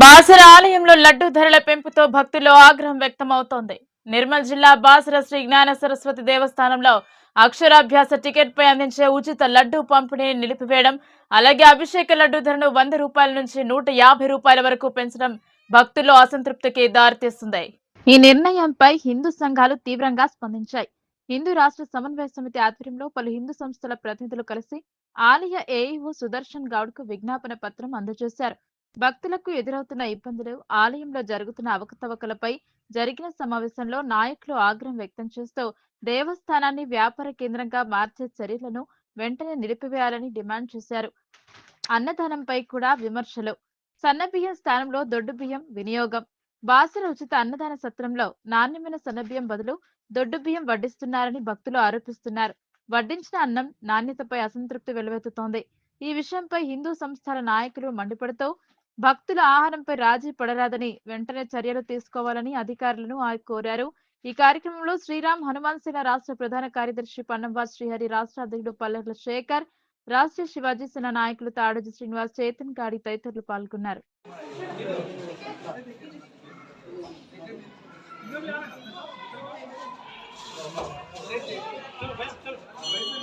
బాసర ఆలయంలో లడ్డు ధరల పెంపుతో భక్తుల్లో ఆగ్రహం వ్యక్తమవుతోంది. నిర్మల్ జిల్లా బాసర శ్రీ జ్ఞాన సరస్వతి దేవస్థానంలో అక్షరాభ్యాస టికెట్ పై అందించే ఉచిత లడ్డు పంపిణీని నిలిపివేయడం అలాగే అభిషేక లడ్డు ధరను వంద రూపాయల నుంచి నూట యాభై రూపాయల వరకు పెంచడం భక్తుల్లో అసంతృప్తికి దారితీస్తుంది. ఈ నిర్ణయంపై హిందూ సంఘాలు తీవ్రంగా స్పందించాయి. హిందూ రాష్ట్ర సమన్వయ సమితి ఆధ్వర్యంలో పలు హిందూ సంస్థల ప్రతినిధులు కలిసి ఆలయ ఏఈఓ సుదర్శన్ గౌడ్కు విజ్ఞాపన పత్రం అందజేశారు. భక్తులకు ఎదురవుతున్న ఇబ్బందులు ఆలయంలో జరుగుతున్న అవకతవకలపై జరిగిన సమావేశంలో నాయకులు ఆగ్రహం వ్యక్తం చేస్తూ దేవస్థానాన్ని వ్యాపార కేంద్రంగా మార్చే చర్యలను వెంటనే నిలిపివేయాలని డిమాండ్ చేశారు. అన్నదానంపై కూడా విమర్శలు. సన్నబియ్యం స్థానంలో దొడ్డు బియ్యం వినియోగం. బాసర ఉచిత అన్నదాన సత్రంలో నాణ్యమైన సన్నబియ్యం బదులు దొడ్డు బియ్యం వడ్డిస్తున్నారని భక్తులు ఆరోపిస్తున్నారు. వడ్డించిన అన్నం నాణ్యతపై అసంతృప్తి వెలువెత్తుతోంది. ఈ విషయంపై హిందూ సంస్థల నాయకులు మండిపడుతూ భక్తుల ఆహారంపై రాజీ పడరాదని వెంటనే చర్యలు తీసుకోవాలని అధికారులను ఆయన కోరారు. ఈ కార్యక్రమంలో శ్రీరామ్ హనుమాన్ సేన రాష్ట్ర ప్రధాన కార్యదర్శి పన్నంవాస్ శ్రీహరి రాష్ట్ర అధ్యక్షుడు పల్లెల శేఖర్ రాష్ట్ర శివాజీ సేన నాయకులు తాడోజీ శ్రీనివాస్ చేతన్ గాడి తదితరులు పాల్గొన్నారు.